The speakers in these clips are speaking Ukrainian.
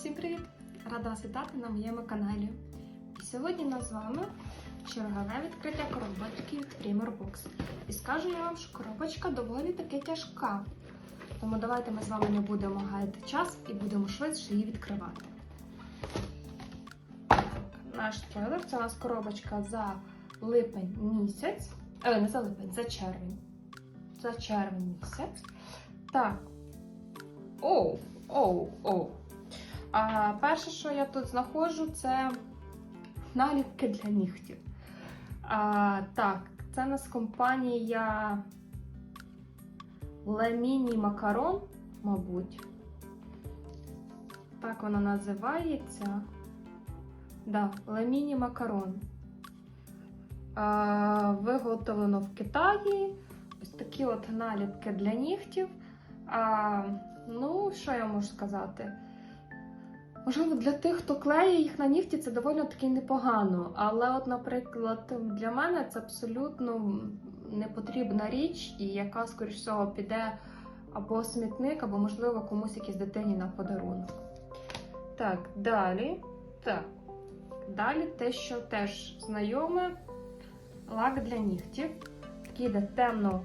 Всім привіт! Рада вас вітати на моєму каналі. Сьогодні у нас з вами чергове відкриття коробочки від Primer І скажу я вам, що коробочка доволі таки тяжка. Тому давайте ми з вами не будемо гаяти час і будемо швидше її відкривати. Наш спойлер це у нас коробочка за липень місяць. Е, не за липень, за червень. За червень місяць. Так. Оу, оу, оу. А перше, що я тут знаходжу, це наліпки для нігтів. А, так, це у нас компанія Lemini Макарон, мабуть. Так вона називається. Да, Lemini Макарон. А, виготовлено в Китаї. Ось такі от наліпки для нігтів. А, ну, що я можу сказати? Можливо, для тих, хто клеє їх на нігті, це доволі таки непогано. Але, от, наприклад, для мене це абсолютно непотрібна річ, і яка, скоріш всього, піде або смітник, або, можливо, комусь якійсь дитині на подарунок. Так, далі. Так. Далі те, що теж знайоме, лак для нігтів. Такий йде темно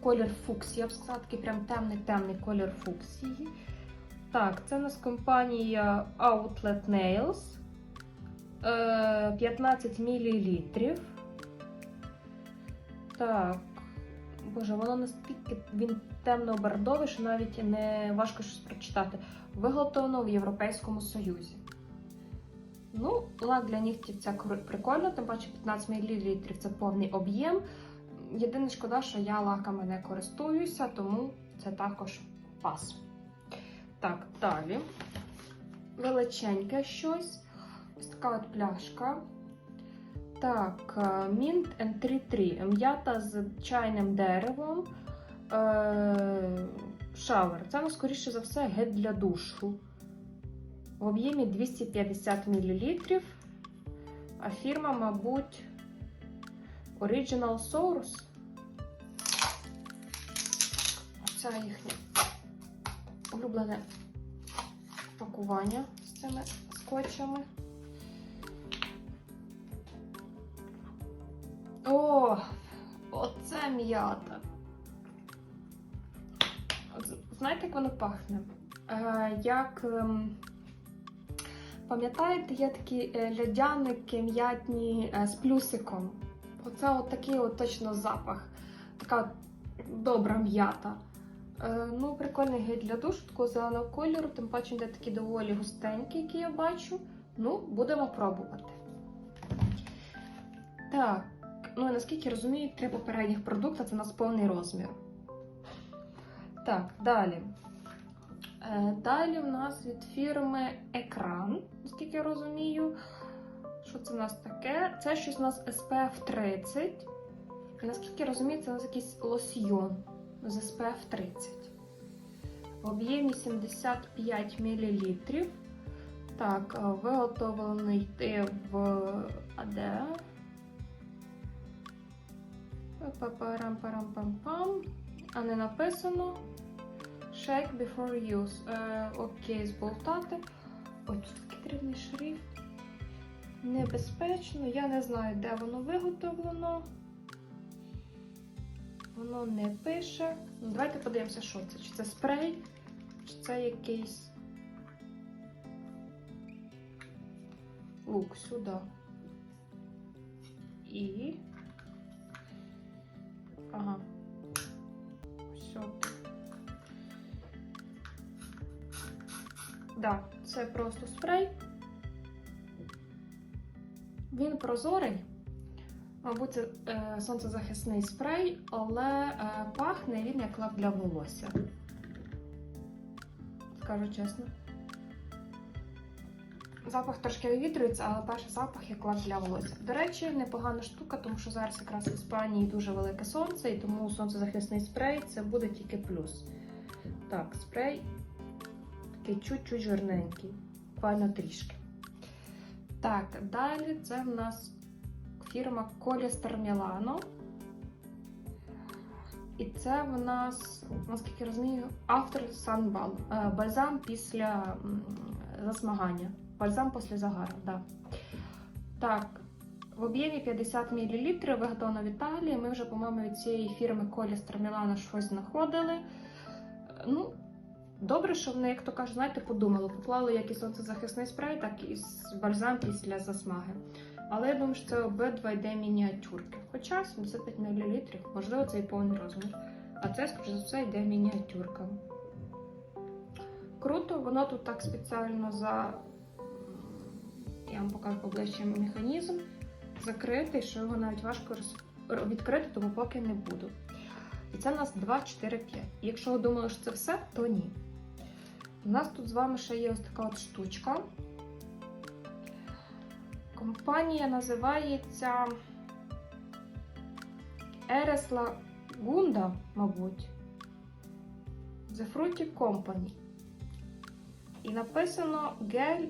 колір фуксії, я б сказала, такий прям темний-темний колір фуксії. Так, це у нас компанія Outlet Nails. Е, 15 мл. Так. Боже, воно настільки він темно-бордовий, що навіть не важко щось прочитати. Виготовлено в Європейському Союзі. Ну, лак для нігтів це прикольно, тим паче 15 мл це повний об'єм. Єдине шкода, що я лаками не користуюся, тому це також пас. Так, далі. Величеньке щось. Ось така от пляшка. Так, е, Mint and Tree Tree. М'ята з чайним деревом. Е, Шавер. Це, ну, скоріше за все, гель для душу. В об'ємі 250 мл. А фірма, мабуть, Original Source. Це їхнє улюблене пакування з цими скотчами. О, оце м'ята. Знаєте, як воно пахне? Е, як. ем, Пам'ятаєте, є такі е, льодяники м'ятні е, з плюсиком. Оце от такий от точно запах. Така добра м'ята. Е, ну, прикольний гель для душу, такого зеленого кольору, тим паче йде такий доволі густенький, який я бачу. Ну, будемо пробувати. Так, ну і наскільки розумію, три попередніх продукти це у нас повний розмір. Так, далі. Е, Далі в нас від фірми Екран, наскільки я розумію. Що це в нас таке? Це щось у нас SPF 30. І наскільки я розумію, це у нас якийсь лосьйон з SPF 30. В об'ємі 75 мл. Так, е, виготовлений ти в АД. Пам-парам-парам-пам-пам. А не написано. Shake before use. Е, окей, зболтати. Ой, тут такий дрібний шрифт. Небезпечно. Я не знаю, де воно виготовлено. Воно не пише. Ну, давайте подивимося, що це. Чи це спрей, чи це якийсь лук сюди. І. Ага. Все. Да, це просто спрей. Він прозорий. Мабуть, це е, сонцезахисний спрей, але е, пахне він як лак для волосся. Скажу чесно. Запах трошки вивітрюється, але перший запах як лак для волосся. До речі, непогана штука, тому що зараз якраз в Іспанії дуже велике сонце, і тому сонцезахисний спрей це буде тільки плюс. Так, спрей такий чуть-чуть жирненький, буквально трішки. Так, далі це в нас фірма Колістер Мілано. І це в нас, наскільки розумію, автор Sunbalm. Е, Бальзам після засмагання. Бальзам після загара, да. Так, в об'ємі 50 мл виготовлено в Італії. Ми вже, по-моєму, від цієї фірми Колістер Мілана щось знаходили. Ну, добре, що вони, як то кажуть, знаєте, подумали. Поклали як і сонцезахисний спрей, так і бальзам після засмаги. Але я думаю, що це обидва йде мініатюрки. Хоча 75 мл, можливо, це і повний розмір. А це, скоріш за все, йде мініатюрка. Круто, воно тут так спеціально за. Я вам покажу поближче механізм. Закритий, що його навіть важко відкрити, тому поки не буду. І це у нас 2, 4, 5. І якщо ви думали, що це все, то ні. У нас тут з вами ще є ось така от штучка. Компанія називається La Gunda, мабуть. The Fruity Company. І написано Гель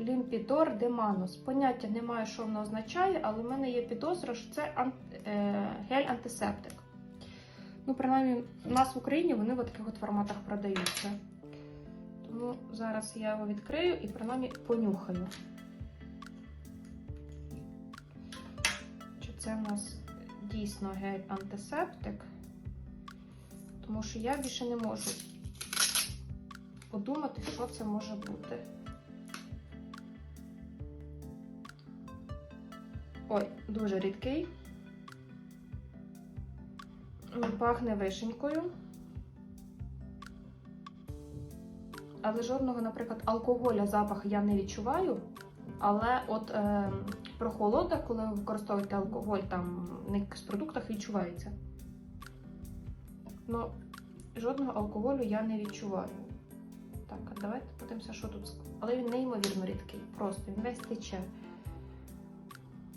Лімпідор де Манус. Поняття немає, що воно означає, але в мене є підозра, що це е, гель-антисептик. Ну, принаймні, у нас в Україні вони в таких от форматах продаються. Тому зараз я його відкрию і принаймні понюхаю. Це в нас дійсно гель-антисептик? Тому що я більше не можу подумати, що це може бути. Ой, дуже рідкий. Пахне вишенькою. Але жодного, наприклад, алкоголя запах я не відчуваю. Але от е, прохолода, коли ви використовуєте алкоголь там на якихось продуктах, відчувається. Ну, жодного алкоголю я не відчуваю. Так, а давайте подивимося, що тут. Але він неймовірно рідкий. Просто він весь тече.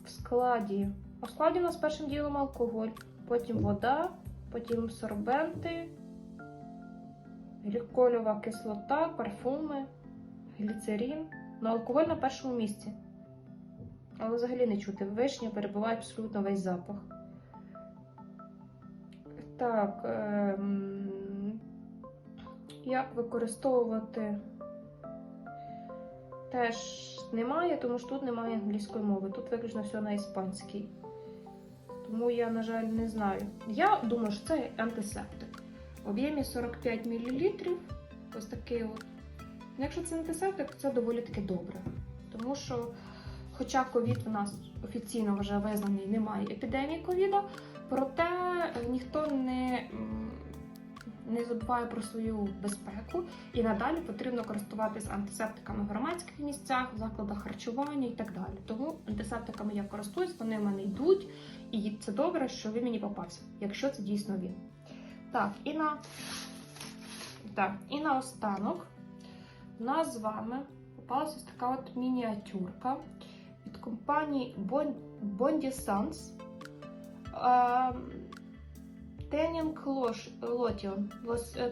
В складі. У складі у нас першим ділом алкоголь, потім вода, потім сорбенти, глікольова кислота, парфуми, гліцерин. Ну, алкоголь на першому місці. Але взагалі не чути. Вишня перебуває абсолютно весь запах. Так. Ем... Як використовувати? Теж немає, тому що тут немає англійської мови. Тут виключно все на іспанській. Тому я, на жаль, не знаю. Я думаю, що це антисептик. В об'ємі 45 мл. Ось такий от. Якщо це антисептик, то це доволі таки добре. Тому що, хоча ковід в нас офіційно вже визнаний, немає епідемії ковіда, проте ніхто не, не забуває про свою безпеку і надалі потрібно користуватися антисептиками в громадських місцях, в закладах харчування і так далі. Тому антисептиками я користуюсь, вони в мене йдуть, і це добре, що він мені попався, якщо це дійсно він. Так, і на, так, і на у нас з вами попалася ось така от мініатюрка від компанії Bondi Sans. Ем, Тенінг Лотіон,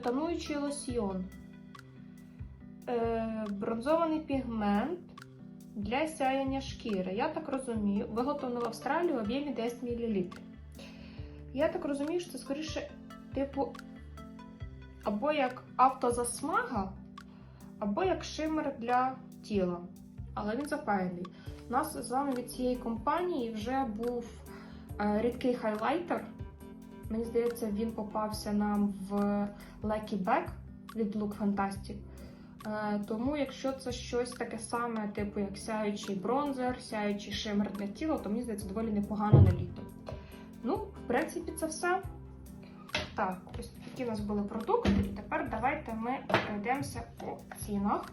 тонуючий лосьйон. Е, Бронзований пігмент для сяяння шкіри. Я так розумію, виготовлено в Австралії в об'ємі 10 мл. Я так розумію, що це скоріше, типу, або як автозасмага, або як шимер для тіла. Але він запаяний. У нас з вами від цієї компанії вже був е, рідкий хайлайтер. Мені здається, він попався нам в Lucky Bag від Look Fantastic. Е, Тому, якщо це щось таке саме, типу як сяючий бронзер, сяючий шимер для тіла, то мені здається доволі непогано на літо. Ну, в принципі, це все. Так, ось такі у нас були продукти, і тепер давайте ми пройдемося по цінах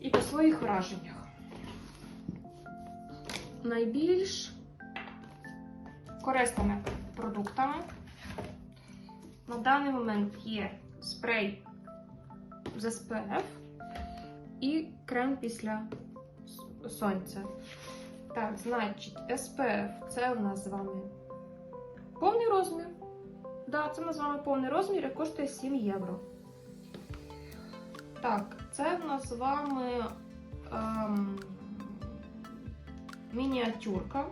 і по своїх враженнях. Найбільш корисними продуктами на даний момент є спрей з SPF і крем після сонця. Так, значить, SPF це у нас з вами повний розмір. Да, це нас з вами повний розмір і коштує 7 євро. Так, це в нас з вами ем, мініатюрка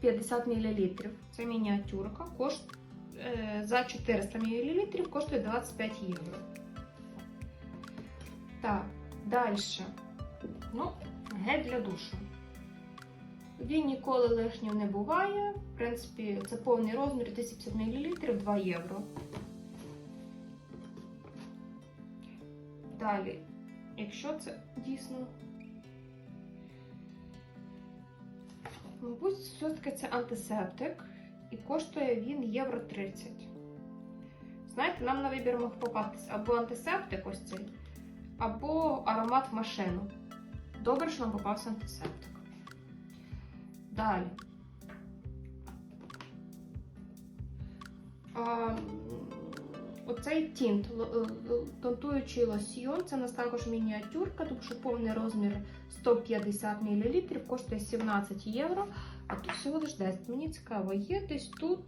50 мл. Це мініатюрка. Кошт, е, за 400 мл коштує 25 євро. Так, далі. Ну, гель для душу. Він ніколи лишнім не буває. В принципі, це повний розмір 250 мл 2 євро. Далі, якщо це дійсно. Мабуть, все-таки це антисептик, і коштує він євро 30. Знаєте, нам на вибір мог попастись або антисептик ось цей, або аромат в машину. Добре, що нам попався антисептик. Далі. А, оцей тінт, тонтуючий лосьйон, це у нас також мініатюрка, тому що повний розмір 150 мл, коштує 17 євро, а тут всього лиш 10. Мені цікаво, є десь тут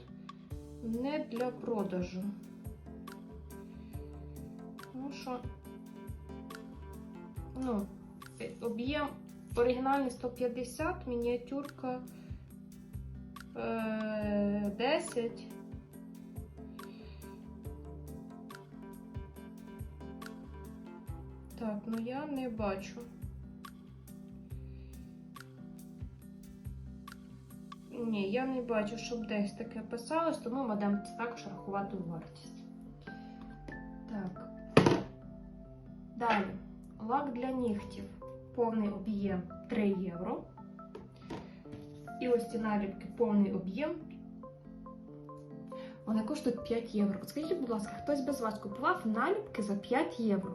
не для продажу. Тому що, ну, е, об'єм оригінальний 150, мініатюрка е, 10. Так, ну я не бачу. Ні, я не бачу, щоб десь таке писалось, тому ми будемо це також рахувати вартість. Так. Далі. Лак для нігтів. Повний об'єм 3 євро. І ось ці наліпки повний об'єм. Вони коштують 5 євро. Скажіть, будь ласка, хтось без вас купував наліпки за 5 євро?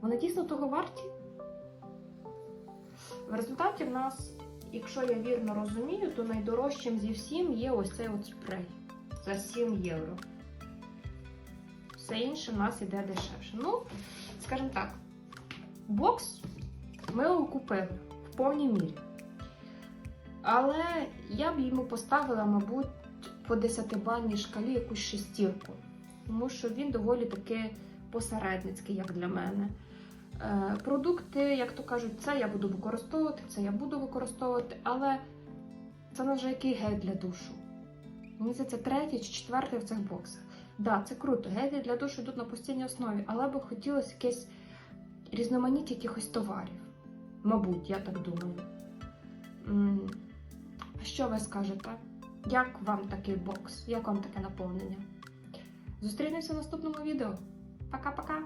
Вони дійсно того варті? В результаті в нас, якщо я вірно розумію, то найдорожчим зі всім є ось цей от спрей за 7 євро. Все інше в нас іде дешевше. Ну, скажімо так, бокс ми його купили в повній мірі. Але я б йому поставила, мабуть, по 10-бальній шкалі якусь шестірку. Тому що він доволі таки посередницький, як для мене. Е, Продукти, як то кажуть, це я буду використовувати, це я буду використовувати, але це вже який гель для душу. Мені здається, третій чи четвертий в цих боксах. Так, да, це круто, гелі для душу йдуть на постійній основі, але би хотілося якесь різноманіття якихось товарів. Мабуть, я так думаю. Що ви скажете? Як вам такий бокс? Як вам таке наповнення? Зустрінемося в наступному відео. Пока-пока!